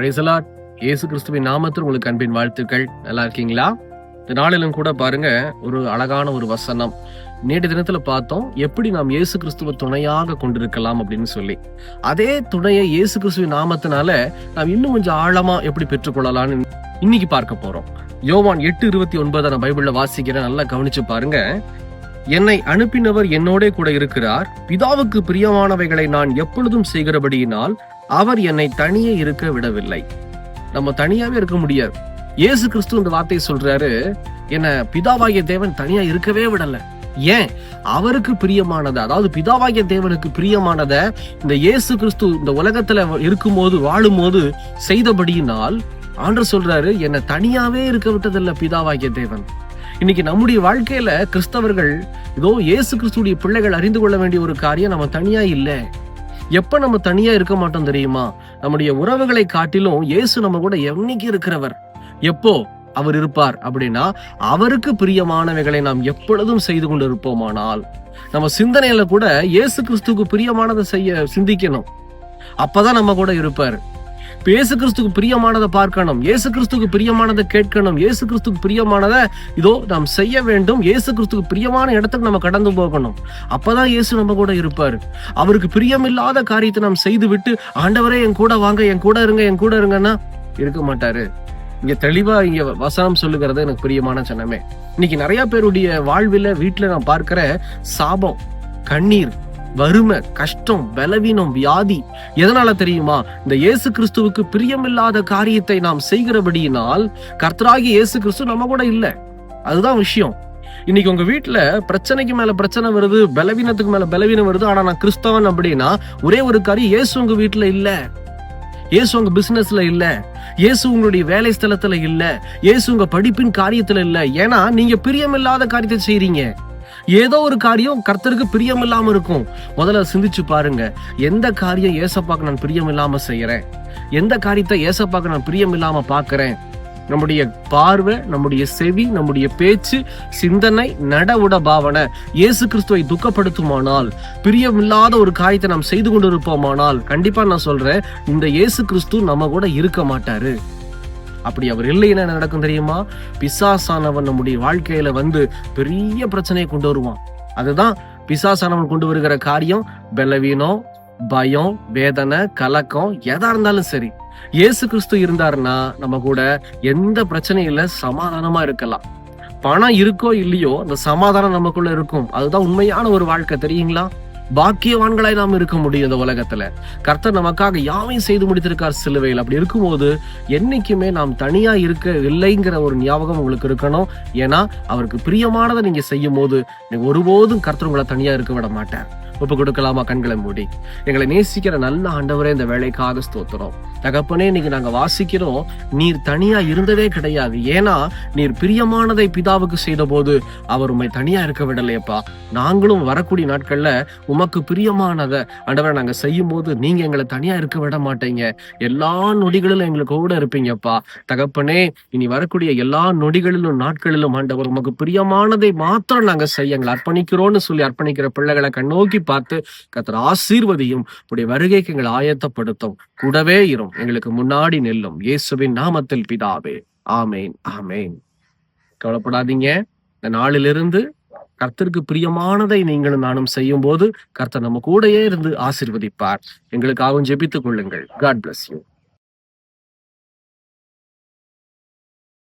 பிரைசலாட் இயேசு கிறிஸ்துவின் நாமத்தில் உங்களுக்கு அன்பின் வாழ்த்துக்கள். நல்லா இருக்கீங்களா? இந்த நாளிலும் கூட பாருங்க ஒரு அழகான ஒரு வசனம். நேற்று தினத்துல பார்த்தோம் எப்படி நாம் இயேசு கிறிஸ்துவ துணையாக கொண்டிருக்கலாம் அப்படின்னு சொல்லி. அதே துணையை இயேசு கிறிஸ்துவின் நாமத்தினால நாம் இன்னும் கொஞ்சம் ஆழமா எப்படி பெற்றுக்கொள்ளலாம்னு இன்னைக்கு பார்க்க போறோம். யோவான் எட்டு இருபத்தி ஒன்பதை நான் பைபிள்ல வாசிக்கிறேன் நல்லா கவனிச்சு பாருங்க. என்னை அனுப்பினவர் என்னோடே கூட இருக்கிறார். பிதாவுக்கு பிரியமானவைகளை நான் எப்பொழுதும் செய்கிறபடியினால் அவர் என்னை தனியே இருக்க விடவில்லை. நம்ம தனியாவே இருக்க முடியாது. இயேசு கிறிஸ்து இந்த வார்த்தையை சொல்றாரு என்ன பிதாவாகிய தேவன் தனியா இருக்கவே விடல. ஏன்? அவருக்கு பிரியமானத அதாவது பிதாவாகிய தேவனுக்கு பிரியமானத இந்த இயேசு கிறிஸ்து இந்த உலகத்துல இருக்கும்போது வாழும்போது செய்தபடியினால் ஆண்டர் சொல்றாரு என்ன தனியாவே இருக்க விட்டதில்ல பிதாவாகிய தேவன். இன்னைக்கு நம்முடைய வாழ்க்கையில கிறிஸ்தவர்கள் இதோ இயேசு கிறிஸ்துடைய பிள்ளைகள் அறிந்து கொள்ள வேண்டிய ஒரு காரியம் நம்ம தனியா இல்லை. எப்ப நம்ம தனியா இருக்க மாட்டோம் தெரியுமா? நம்முடைய உறவுகளை காட்டிலும் இயேசு நம்ம கூட என்னைக்கு இருக்கிறவர். எப்போ? அவர் இருப்பார். அப்படின்னா அவருக்கு பிரியமானவைகளை நாம் எப்பொழுதும் செய்து கொண்டு இருப்போமானால் நம்ம சிந்தனையில கூட இயேசு கிறிஸ்துவுக்கு பிரியமானதை செய்ய சிந்திக்கணும். அப்பதான் நம்ம கூட இருப்பார். இப்ப இயேசு கிறிஸ்துக்கு பிரியமானதை பார்க்கணும் இயேசு கிறிஸ்துக்கு பிரியமானதை கேட்கணும் இயேசு கிறிஸ்துக்கு பிரியமானதை இதோ நாம் செய்ய வேண்டும் இயேசு கிறிஸ்துக்கு பிரியமான இடத்துக்கு நம்ம கடந்து போகணும். அப்பதான் இயேசு நம்ம கூட இருப்பார். அவருக்கு பிரியமில்லாத காரியத்தை நாம் செய்து விட்டு ஆண்டவரே என் கூட வாங்க என் கூட இருங்க என் கூட இருங்கன்னா இருக்க மாட்டாரு. இங்க தெளிவா இங்க வசனம் சொல்லுகிறது எனக்கு பிரியமான சனமே இன்னைக்கு நிறைய பேருடைய வாழ்வில் வீட்டில் நான் பார்க்கிற சாபம் கண்ணீர் வறுமை கஷ்டம் பலவீனம் வியாதி எதனால தெரியுமா? இந்த இயேசு கிறிஸ்துவுக்கு பிரியமில்லாத காரியத்தை நாம் செய்கிறபடியினால் கர்த்தராகி இயேசு கிறிஸ்து நம்ம கூட இல்லை. அதுதான் விஷயம். இன்னைக்கு உங்க வீட்டுல பிரச்சனைக்கு மேல பிரச்சனை வருது பலவீனத்துக்கு மேல பலவீனம் வருது ஆனா நான் கிறிஸ்தவன் அப்படின்னா ஒரே ஒரு காரியம் இயேசு உங்க வீட்டுல இல்ல. இயேசு உங்க பிசினஸ்ல இல்ல. இயேசு உங்களுடைய வேலை ஸ்தலத்துல இல்ல. இயேசு உங்க படிப்பின் காரியத்துல இல்ல. ஏன்னா நீங்க பிரியமில்லாத காரியத்தை செய்றீங்க. ஏதோ ஒரு காரியம் கர்த்தருக்கு பிரியம் இல்லாம இருக்கும். முதல்ல சிந்திச்சு பாருங்க. எந்த காரியம் ஏசப்பாக்கு நான் பிரியம் இல்லாம செய்யறேன்? எந்த காரியத்தை ஏசப்பாக்கு நான் பிரியம் இல்லாம பாக்குறேன்? நம்முடைய பார்வை நம்முடைய செவி நம்முடைய பேச்சு சிந்தனை நடவுட பாவனை இயேசு கிறிஸ்துவை துக்கப்படுத்துமானால் பிரியமில்லாத ஒரு காரியத்தை நாம் செய்து கொண்டிருப்போமானால் கண்டிப்பா நான் சொல்றேன் இந்த இயேசு கிறிஸ்து நம்ம கூட இருக்க மாட்டாரு. அப்படி அவர் இல்லைன்னா என்ன நடக்கும் தெரியுமா? பிசாசானவன் நம்முடைய வாழ்க்கையில வந்து பெரிய பிரச்சனையை கொண்டு வருவான். அதுதான் பிசாசானவன் கொண்டு வருகிற காரியம் பலவீனம் பயம் வேதனை கலக்கம் எதா இருந்தாலும் சரி. இயேசு கிறிஸ்து இருந்தாருன்னா நம்ம கூட எந்த பிரச்சனையில சமாதானமா இருக்கலாம். பணம் இருக்கோ இல்லையோ அந்த சமாதானம் நமக்குள்ள இருக்கும். அதுதான் உண்மையான ஒரு வாழ்க்கை தெரியுங்களா? பாக்கியவான்களாய் நாம் இருக்க முடியும் இந்த உலகத்துல. கர்த்தர் நமக்காக யாவையும் செய்து முடித்திருக்கார் சிலுவையில். அப்படி இருக்கும்போது என்னைக்குமே நாம் தனியா இருக்க இல்லைங்கிற ஒரு ஞாபகம் உங்களுக்கு இருக்கணும். ஏன்னா அவருக்கு பிரியமானதை நீங்க செய்யும் போது நீங்க ஒருபோதும் கர்த்தர் உங்களை தனியா இருக்க விட மாட்டார். ஒப்பு கொடுக்கலாமா? கண்களை மூடி. எங்களை நேசிக்கிற நல்ல ஆண்டவரே இந்த வேலைக்காக ஸ்தோத்திரம். தகப்பனே இன்னைக்கு நாங்க வாசிக்கிறோம் நீர் தனியா இருந்ததே கிடையாது. ஏன்னா நீர் பிரியமானதை பிதாவுக்கு செய்த போது அவர் உண்மை தனியா இருக்க விடலையப்பா. நாங்களும் வரக்கூடிய நாட்கள்ல உமக்கு பிரியமானதை ஆண்டவரை நாங்க செய்யும் போது நீங்க எங்களை தனியா இருக்க விட மாட்டீங்க. எல்லா நொடிகளிலும் எங்களுக்கு கூட இருப்பீங்கப்பா. தகப்பனே இனி வரக்கூடிய எல்லா நொடிகளிலும் நாட்களிலும் ஆண்டவர் உமக்கு பிரியமானதை மாத்திரம் நாங்க செய்ய எங்களை அர்ப்பணிக்கிறோம்னு சொல்லி அர்ப்பணிக்கிற பிள்ளைகளை கண்ணோக்கி பார்த்து கத்தர் ஆசீர்வதியும் உடைய வருகைக்கு எங்களை ஆயத்தப்படுத்தும். கூடவே இரும். எங்களுக்கு முன்னாடி நெல்லும். இயேசுவின் நாமத்தில் பிதாவே. ஆமேன். ஆமேன். கவலைப்படாதீங்க. இந்த நாளிலிருந்து கர்த்தருக்கு பிரியமானதை நீங்களும் நானும் செய்யும் போது கர்த்தர் நம்ம கூடயே இருந்து ஆசிர்வதிப்பார். எங்களுக்காகவும் ஜெபித்துக் கொள்ளுங்கள். God bless you